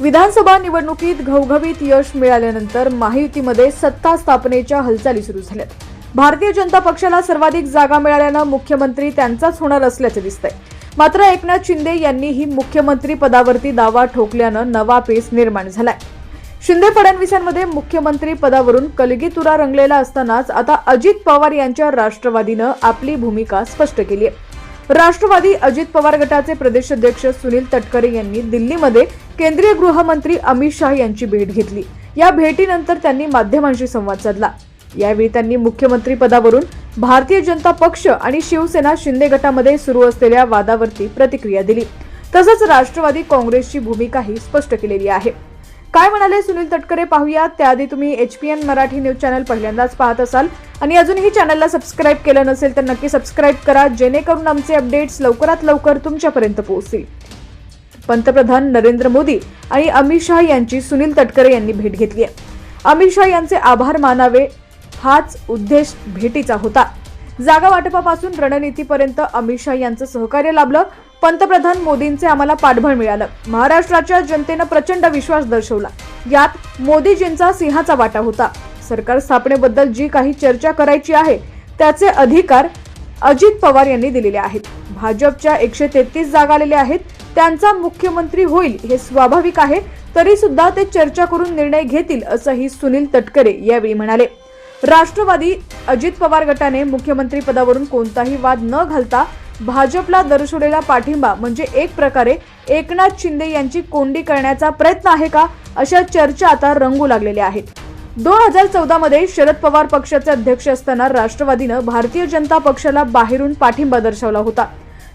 विधानसभा निवडणुकीत घवघवीत यश मिळाल्यानंतर महायुतीमध्ये सत्ता स्थापनेच्या हालचाली सुरू झाल्यात. भारतीय जनता पक्षाला सर्वाधिक जागा मिळाल्यानं मुख्यमंत्री त्यांचाच होणार असल्याचं दिसतंय. मात्र एकनाथ शिंदे यांनीही मुख्यमंत्री पदावरती दावा ठोकल्यानं नवा पेस निर्माण झालाय. शिंदे फडणवीसांमध्ये मुख्यमंत्री पदावरून कलगीतुरा रंगलेला असतानाच आता अजित पवार यांच्या राष्ट्रवादीनं आपली भूमिका स्पष्ट केली आहे राष्ट्रवादी अजित पवार गटाचे प्रदेशाध्यक्ष सुनील तटकरे यांनी दिल्लीमध्ये केंद्रीय गृहमंत्री अमित शाह यांची भेट घेतली. या भेटीनंतर त्यांनी माध्यमांशी संवाद साधला. यावेळी त्यांनी मुख्यमंत्री पदावरून भारतीय जनता पक्ष आणि शिवसेना शिंदे गटामध्ये सुरू असलेल्या वादावरती प्रतिक्रिया दिली. तसंच राष्ट्रवादी काँग्रेसची भूमिकाही स्पष्ट केलेली आहे. काय म्हणाले सुनील तटकरे पाहूया. त्याआधी तुम्ही H P N Marathi news channel पहिल्यांदाच पाहत असाल आणि अजूनही चॅनलला सबस्क्राईब केलं नसेल तर नक्की सबस्क्राईब करा जेणेकरून आमचे अपडेट्स लवकरात लवकर तुमच्यापर्यंत पोहोचतील. पंतप्रधान नरेंद्र मोदी आणि अमित शहा यांची सुनील तटकरे यांनी भेट घेतली आहे. अमित शहा यांचे आभार मानावे हाच उद्देश भेटीचा होता. जागा वाटपापासून रणनीतीपर्यंत अमित शहा यांचं सहकार्य लाभलं. पंतप्रधान मोदींचे आम्हाला पाठबळ मिळालं. महाराष्ट्राच्या जनतेनं प्रचंड विश्वास दर्शवला. यात मोदीजींचा सिंहाचा वाटा होता. सरकार स्थापनेबद्दल जी काही चर्चा करायची आहे त्याचे अधिकार अजित पवार यांनी दिलेले आहेत. भाजपच्या एकशे तेहतीस जागा आलेल्या आहेत. त्यांचा मुख्यमंत्री होईल हे स्वाभाविक आहे तरी सुद्धा ते चर्चा करून निर्णय घेतील असंही सुनील तटकरे यावेळी म्हणाले. राष्ट्रवादी अजित पवार गटाने मुख्यमंत्री पदावरून कोणताही वाद न घालता भाजपला दर्शवलेला पाठिंबा म्हणजे एक प्रकारे एकनाथ शिंदे यांची कोंडी करण्याचा प्रयत्न आहे का अशा चर्चा आता रंगू लागलेल्या आहेत. दोन हजार चौदा मध्ये शरद पवार पक्षाचे अध्यक्ष असताना राष्ट्रवादीनं भारतीय जनता पक्षाला बाहेरून पाठिंबा दर्शवला होता.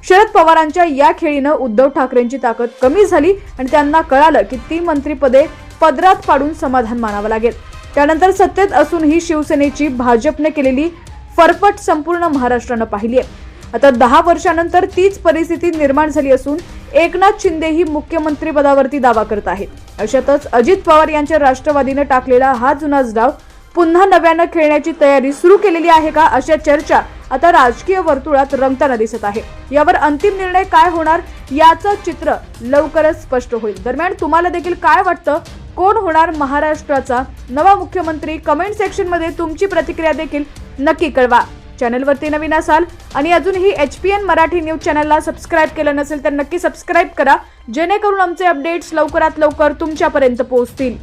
शरद पवारांच्या या खेळीनं उद्धव ठाकरेंची ताकद कमी झाली आणि त्यांना कळालं की ती मंत्रीपदे पदरात पाडून समाधान मानावं लागेल. त्यानंतर सत्तेत असूनही शिवसेनेची भाजपने केलेली फरफट संपूर्ण महाराष्ट्रानं पाहिली आहे. आता दहा वर्षानंतर तीच परिस्थिती निर्माण झाली असून एकनाथ शिंदेही मुख्यमंत्री पदावरती दावा करत आहेत. अशातच अजित पवार यांच्या राष्ट्रवादीनं टाकलेला हा जुनाच डाव पुन्हा नव्यानं खेळण्याची तयारी सुरू केलेली आहे का अशा चर्चा आता राजकीय वर्तुळात रंगताना दिसत आहे. यावर अंतिम निर्णय काय होणार याचं चित्र लवकरच स्पष्ट होईल. दरम्यान तुम्हाला देखील काय वाटतं? कोण होणार महाराष्ट्राचा नवा मुख्यमंत्री? कमेंट सेक्शनमध्ये तुमची प्रतिक्रिया देखील नक्की कळवा. चॅनलवरती नवीन असाल आणि अजूनही H P N Marathi news चॅनलला सबस्क्राईब केलं नसेल तर नक्की सबस्क्राईब करा. जेणेकरून आमचे अपडेट्स लवकरात लवकर तुमच्यापर्यंत पोहोचतील.